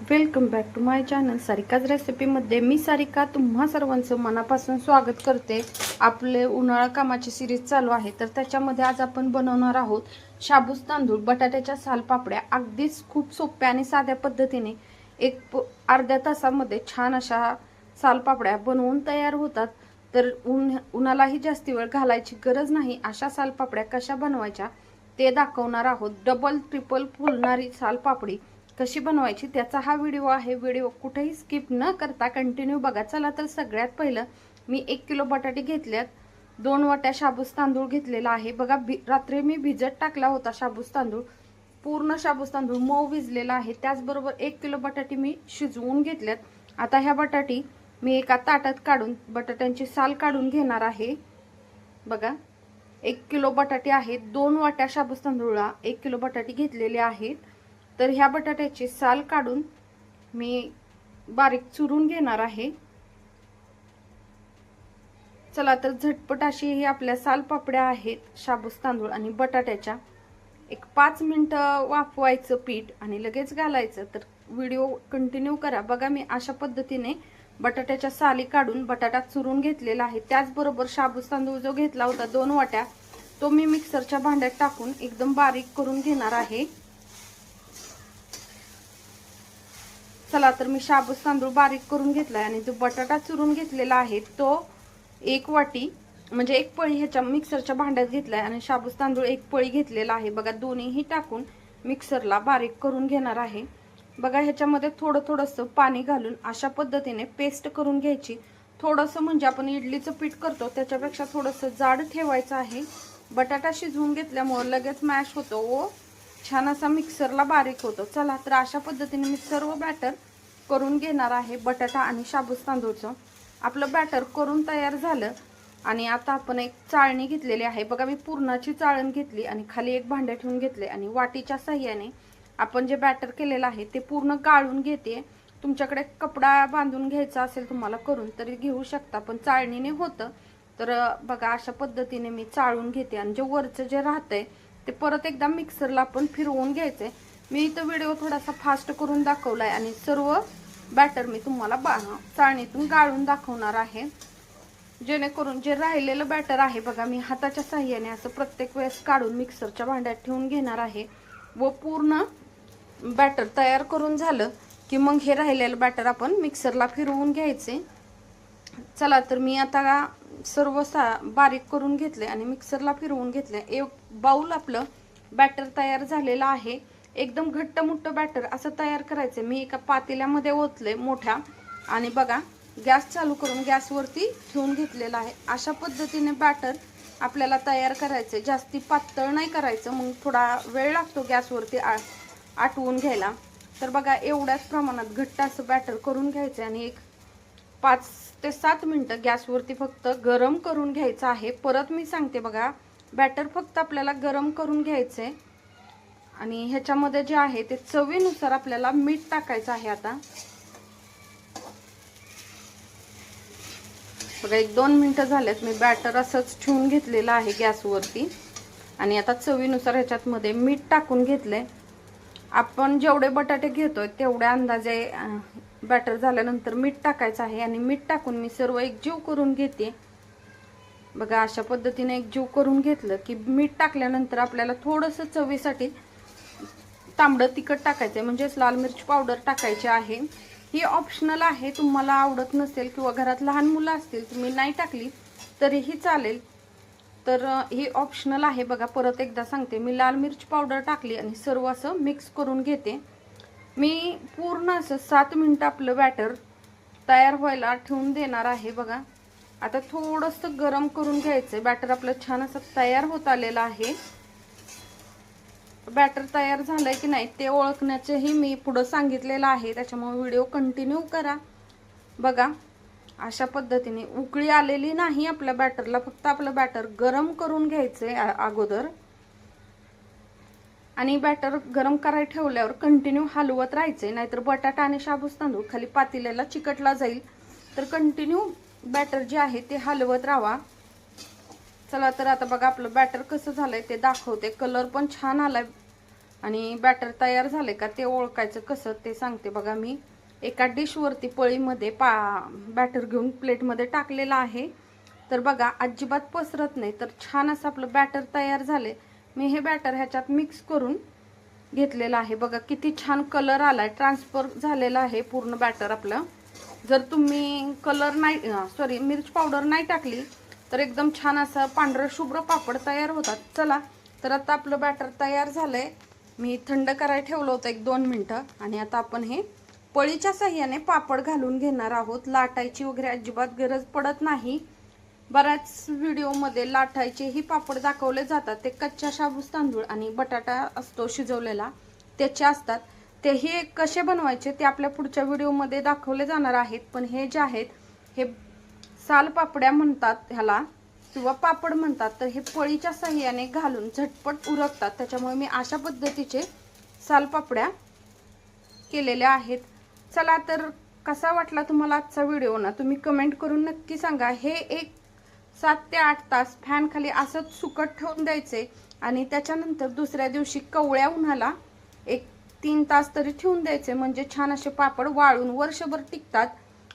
Welcome back to my channel Sarika's रेसिपीमध्ये मी सारिका तुम्हा सर्वांचं मनापासून स्वागत करते. आपले उन्हाळा कामाची सिरीज चालू आहे तर त्याच्यामध्ये आज आपण बनवणार आहोत शाबूस तांदूळ बटाट्याच्या सालपापड्या अगदीच खूप सोप्या आणि साध्या पद्धतीने एक प- अर्ध्या तासामध्ये छान अशा सालपापड्या बनवून तयार होतात. तर उन उन्हालाही जास्ती वेळ घालायची गरज नाही. अशा सालपापड्या कशा बनवायच्या ते दाखवणार आहोत. डबल ट्रिपल फुलणारी सालपापडी कशी बनवायची त्याचा हा व्हिडिओ आहे. व्हिडिओ कुठेही स्किप न करता कंटिन्यू बघा. चला तर सगळ्यात पहिलं मी एक किलो बटाटे घेतल्यात दोन वाट्या शाबूस तांदूळ घेतलेला आहे. बघा भि रात्री मी भिजत टाकला होता शाबूस तांदूळ. पूर्ण शाबूस तांदूळ मऊ भिजलेला आहे. त्याचबरोबर एक किलो बटाटे मी शिजवून घेतल्यात आता ह्या बटाटी मी एका ताटात काढून बटाट्यांची साल काढून घेणार आहे. बघा एक किलो बटाटे आहेत. दोन वाट्या शाबूस तांदूळा एक किलो बटाटे घेतलेले आहेत. तर ह्या बटाट्याची साल काढून मी बारीक चुरून घेणार आहे. चला तर झटपट अशी ही आपल्या साल पापड्या आहेत शाबूस तांदूळ आणि बटाट्याच्या. एक पाच मिनटं वाफवायचं पीठ आणि लगेच घालायचं. तर व्हिडिओ कंटिन्यू करा. बघा मी अशा पद्धतीने बटाट्याच्या साली काढून बटाटा चुरून घेतलेला आहे. त्याचबरोबर शाबूस तांदूळ जो घेतला होता दोन वाट्या तो मी मिक्सरच्या भांड्यात टाकून एकदम बारीक करून घेणार आहे. चला तर मी शाबूस तांदूळ बारीक करून घेतलाय आणि जो बटाटा चुरून घेतलेला आहे तो एक वाटी म्हणजे एक पळी ह्याच्या मिक्सरच्या भांड्यात घेतलाय आणि शाबूस तांदूळ एक पळी घेतलेला आहे. बघा दोन्हीही टाकून मिक्सरला बारीक करून घेणार आहे. बघा ह्याच्यामध्ये थोडं थोडंसं पाणी घालून अशा पद्धतीने पेस्ट करून घ्यायची. थोडंसं म्हणजे आपण इडलीचं पीठ करतो त्याच्यापेक्षा थोडंसं जाड ठेवायचं आहे. बटाटा शिजवून घेतल्यामुळे लगेच मॅश होतो व छान असा मिक्सरला बारीक होतो. चला तर अशा पद्धतीने मी सर्व बॅटर करून घेणार आहे बटाटा आणि शाबूस तांदूळचं. आपलं बॅटर करून तयार झालं आणि आता आपण एक चाळणी घेतलेली आहे. बघा मी पूर्णाची चाळण घेतली आणि खाली एक भांडे ठेवून घेतले आणि वाटीच्या साह्याने आपण जे बॅटर केलेलं आहे ते पूर्ण गाळून घेते. तुमच्याकडे कपडा बांधून घ्यायचा असेल तुम्हाला करून तरी घेऊ शकता पण चाळणीने होतं. तर बघा अशा पद्धतीने मी चाळून घेते आणि जे वरचं जे राहतंय ते परत एकदा मिक्सरला आपण फिरवून घ्यायचंय मी इथं व्हिडिओ थोडासा फास्ट करून दाखवलाय आणि सर्व बॅटर मी तुम्हाला बा चाळणीतून गाळून दाखवणार आहे. जेणेकरून जे राहिलेलं बॅटर आहे बघा मी हाताच्या साह्याने असं प्रत्येक वेळेस काढून मिक्सरच्या भांड्यात ठेवून घेणार आहे. व पूर्ण बॅटर तयार करून झालं की मग हे राहिलेलं बॅटर आपण मिक्सरला फिरवून घ्यायचे. चला तर मी आता सर्व सा बारीक करून घेतले आणि मिक्सरला फिरवून घेतले. एक बाऊल आपलं बॅटर तयार झालेलं आहे. एकदम घट्ट मुट्ट बॅटर असं तयार करायचं. मी एका पातेल्यामध्ये ओतले मोठ्या. आणि बघा गॅस चालू करून गॅसवरती ठेवून घेतलेला आहे. अशा पद्धतीने बॅटर आपल्याला तयार करायचं जास्ती पातळ नाही करायचं. मग थोडा वेळ लागतो गॅसवरती आ आटवून घ्यायला. तर बघा एवढ्याच प्रमाणात घट्ट असं बॅटर करून घ्यायचं आणि एक पाच ते सात मिनटं गॅसवरती फक्त गरम करून घ्यायचं आहे. परत मी सांगते बघा बॅटर फक्त आपल्याला गरम करून घ्यायचं. आहे आणि ह्याच्यामध्ये जे आहे ते चवीनुसार आपल्याला मीठ टाकायचं आहे आता. बघा एक दोन मिनटं झालेत. मी बॅटर असंच ठेवून घेतलेलं आहे गॅसवरती. आणि आता चवीनुसार ह्याच्यात मध्ये मीठ टाकून घेतलंय. आपण जेवढे बटाटे घेतोय तेवढ्या अंदाजे बॅटर झाल्यानंतर मीठ टाकायचं आहे आणि मीठ टाकून मी सर्व एकजीव करून घेते. बघा अशा पद्धतीने एकजीव करून घेतलं की मीठ टाकल्यानंतर आपल्याला थोडंसं चवीसाठी तांबडं तिखट टाकायचं आहे म्हणजेच लाल मिरची पावडर टाकायची आहे. ही ऑप्शनल आहे तुम्हाला आवडत नसेल किंवा घरात लहान मुलं असतील तुम्ही नाही टाकली तरीही चालेल. तर ही ऑप्शनल आहे. बघा परत एकदा सांगते. मी लाल मिरची पावडर टाकली आणि सर्व असं मिक्स करून घेते. मी पूर्ण असं सात मिनटं आपलं बॅटर तयार व्हायला ठेवून देणार आहे बघा. आता थोडंसं गरम करून घ्यायचं आहे बॅटर आपलं छान असं तयार होत आलेलं आहे. बॅटर तयार झालं की नाही ते ओळखण्याचेही मी पुढं सांगितलेलं आहे. त्याच्यामुळे व्हिडिओ कंटिन्यू करा. बघा अशा पद्धतीने उकळी आलेली नाही आपल्या बॅटरला फक्त आपलं बॅटर गरम करून घ्यायचं आहे अगोदर आणि बॅटर गरम करायला ठेवल्यावर कंटिन्यू हलवत राहायचे. नाहीतर बटाटा आणि शाबूस तांदूळ खाली पातेल्याला चिकटला जाईल. तर कंटिन्यू बॅटर जे आहे ते हलवत राहा चला तर आता बघा आपलं बॅटर कसं झालंय ते दाखवते. कलर पण छान आलाय. आणि बॅटर तयार झाले का ते ओळखायचं कसं ते सांगते बघा मी. एका डिशवरती पळीमध्ये पा बॅटर घेऊन प्लेटमध्ये टाकलेलं आहे. तर बघा अजिबात पसरत नाही. तर छान असं आपलं बॅटर तयार झाले. मी हे बॅटर ह्याच्यात मिक्स करून घेतलेलं आहे. बघा किती छान कलर आलाय. ट्रान्सफर झालेला आहे पूर्ण बॅटर आपलं. जर तुम्ही कलर नाही सॉरी मिर्च पावडर नाही टाकली तर एकदम छान असं पांढरं शुभ्र पापड तयार होतात. चला तर आता आपलं बॅटर तयार झालंय. मी थंड करायला ठेवलं होतं एक दोन मिनटं. आणि आता आपण हे पळीच्या साह्याने पापड घालून घेणार आहोत. लाटायची वगैरे अजिबात गरज पडत नाही. बऱ्याच व्हिडिओमध्ये लाटायचेही पापड दाखवले जातात. ते कच्च्या शाबूस तांदूळ आणि बटाटा असतो शिजवलेला. त्याचे असतात तेही कसे बनवायचे ते आपल्या पुढच्या व्हिडिओमध्ये दाखवले जाणार आहेत. पण हे जे आहेत हे साल पापड्या म्हणतात ह्याला किंवा पापड म्हणतात तर हे पळीच्या साह्याने घालून झटपट उरकतात. त्याच्यामुळे मी अशा पद्धतीचे सालपापड्या केलेल्या आहेत. चला तर कसा वाटला तुम्हाला आजचा व्हिडिओ ना तुम्ही कमेंट करून नक्की सांगा. हे एक सात ते आठ तास फॅन खाली असंच सुकट ठेवून द्यायचे आणि त्याच्यानंतर दुसऱ्या दिवशी कवळ्या उन्हाला एक तीन तास तरी ठेवून द्यायचे. म्हणजे छान असे पापड वाळून वर्षभर टिकतात.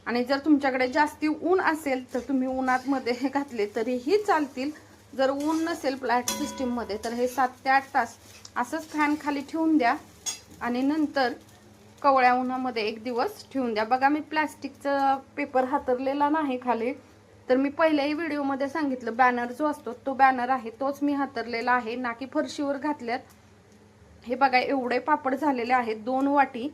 आणि जर तुमच्याकडे जास्ती ऊन असेल तर तुम्ही उन्हात मध्ये हे घातले तरीही चालतील. जर ऊन नसेल फ्लॅट सिस्टीममध्ये तर हे सात ते आठ तास असंच फॅन खाली ठेवून द्या. आणि नंतर कवळ्या उन्हामध्ये एक दिवस ठेवून द्या. बघा मी प्लॅस्टिकचं पेपर हातरलेला नाही खाली. तर मी पहिल्याही व्हिडिओमध्ये सांगितलं बॅनर जो असतो तो बॅनर आहे तोच मी हातरलेला आहे. ना की फरशीवर घातल्यात. हे बघा एवढे पापड झालेले आहेत. दोन वाटी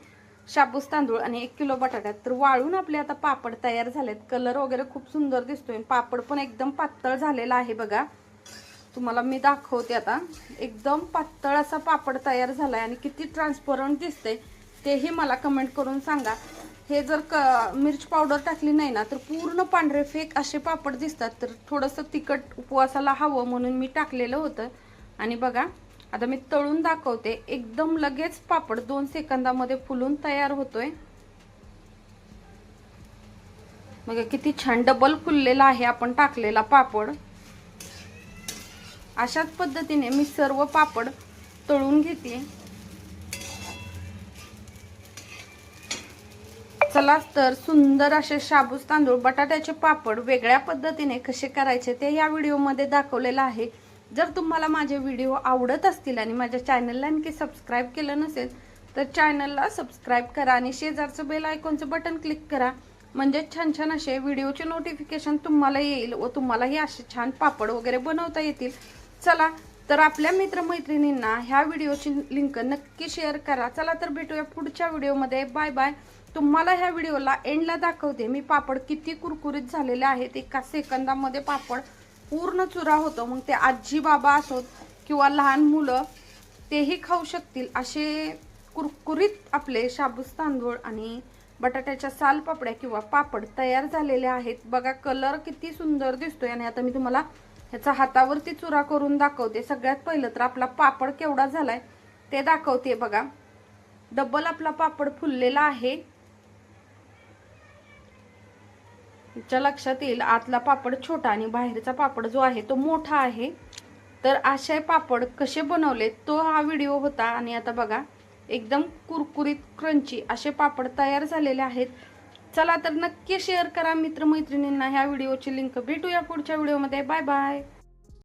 शाबूस तांदूळ आणि एक किलो बटाट्यात तर वाळून आपले आता पापड तयार झालेत. कलर वगैरे खूप सुंदर दिसतोय. पापड पण एकदम पातळ झालेला आहे बघा. तुम्हाला मी दाखवते आता. एकदम पातळ असा पापड तयार झालाय आणि किती ट्रान्सपरंट दिसते तेही मला कमेंट करून सांगा. हे जर क मिरच पावडर टाकली नाही ना तर पूर्ण पांढरे फेक असे पापड दिसतात. तर थोडंसं तिखट उपवासाला हवं म्हणून मी टाकलेलं होतं. आणि बघा आता मी तळून दाखवते. एकदम लगेच पापड दोन सेकंदामध्ये फुलून तयार होतोय. बघा किती छान डबल फुललेला आहे आपण टाकलेला पापड. अशाच पद्धतीने मी सर्व पापड तळून घेते. चला तर सुंदर असे शाबूस तांदूळ बटाट्याचे पापड वेगळ्या पद्धतीने कसे करायचे ते या व्हिडिओमध्ये दाखवलेलं आहे. जर तुम्हाला माझे व्हिडिओ आवडत असतील आणि माझ्या चॅनलला आणखी सबस्क्राईब केलं नसेल तर चॅनलला सबस्क्राईब करा आणि शेजारचं बेल आयकॉनचं बटन क्लिक करा. म्हणजे छान छान असे व्हिडिओचे नोटिफिकेशन तुम्हाला येईल व तुम्हालाही असे छान पापड वगैरे बनवता येतील. चला तर आपल्या मित्रमैत्रिणींना ह्या व्हिडिओची लिंक नक्की शेअर करा. चला तर भेटूया पुढच्या व्हिडिओमध्ये. बाय बाय तुम्हाला ह्या व्हिडिओला एंडला दाखवते. मी पापड किती कुरकुरीत झालेले आहेत. एका सेकंदामध्ये पापड पूर्ण चुरा होतो. मग ते आजी बाबा असोत किंवा लहान मुलं तेही खाऊ शकतील. असे कुरकुरीत आपले शाबूस तांदूळ आणि बटाट्याच्या सालपापड्या किंवा पापड तयार झालेले आहेत. बघा कलर किती सुंदर दिसतोय आणि आता मी तुम्हाला ह्याचा हातावरती चुरा करून दाखवते. सगळ्यात पहिलं तर आपला पापड केवढा झालाय ते दाखवते बघा. डबल आपला पापड फुललेला आहे. च्या लक्षात येईल आतला पापड छोटा आणि बाहेरचा पापड जो आहे तो मोठा आहे. तर असे पापड कसे बनवले तो हा व्हिडिओ होता आणि आता बघा एकदम कुरकुरीत क्रंची असे पापड तयार झालेले आहेत. चला तर नक्की शेअर करा मित्रमैत्रिणींना ह्या व्हिडिओची लिंक भेटूया पुढच्या व्हिडिओमध्ये. Bye bye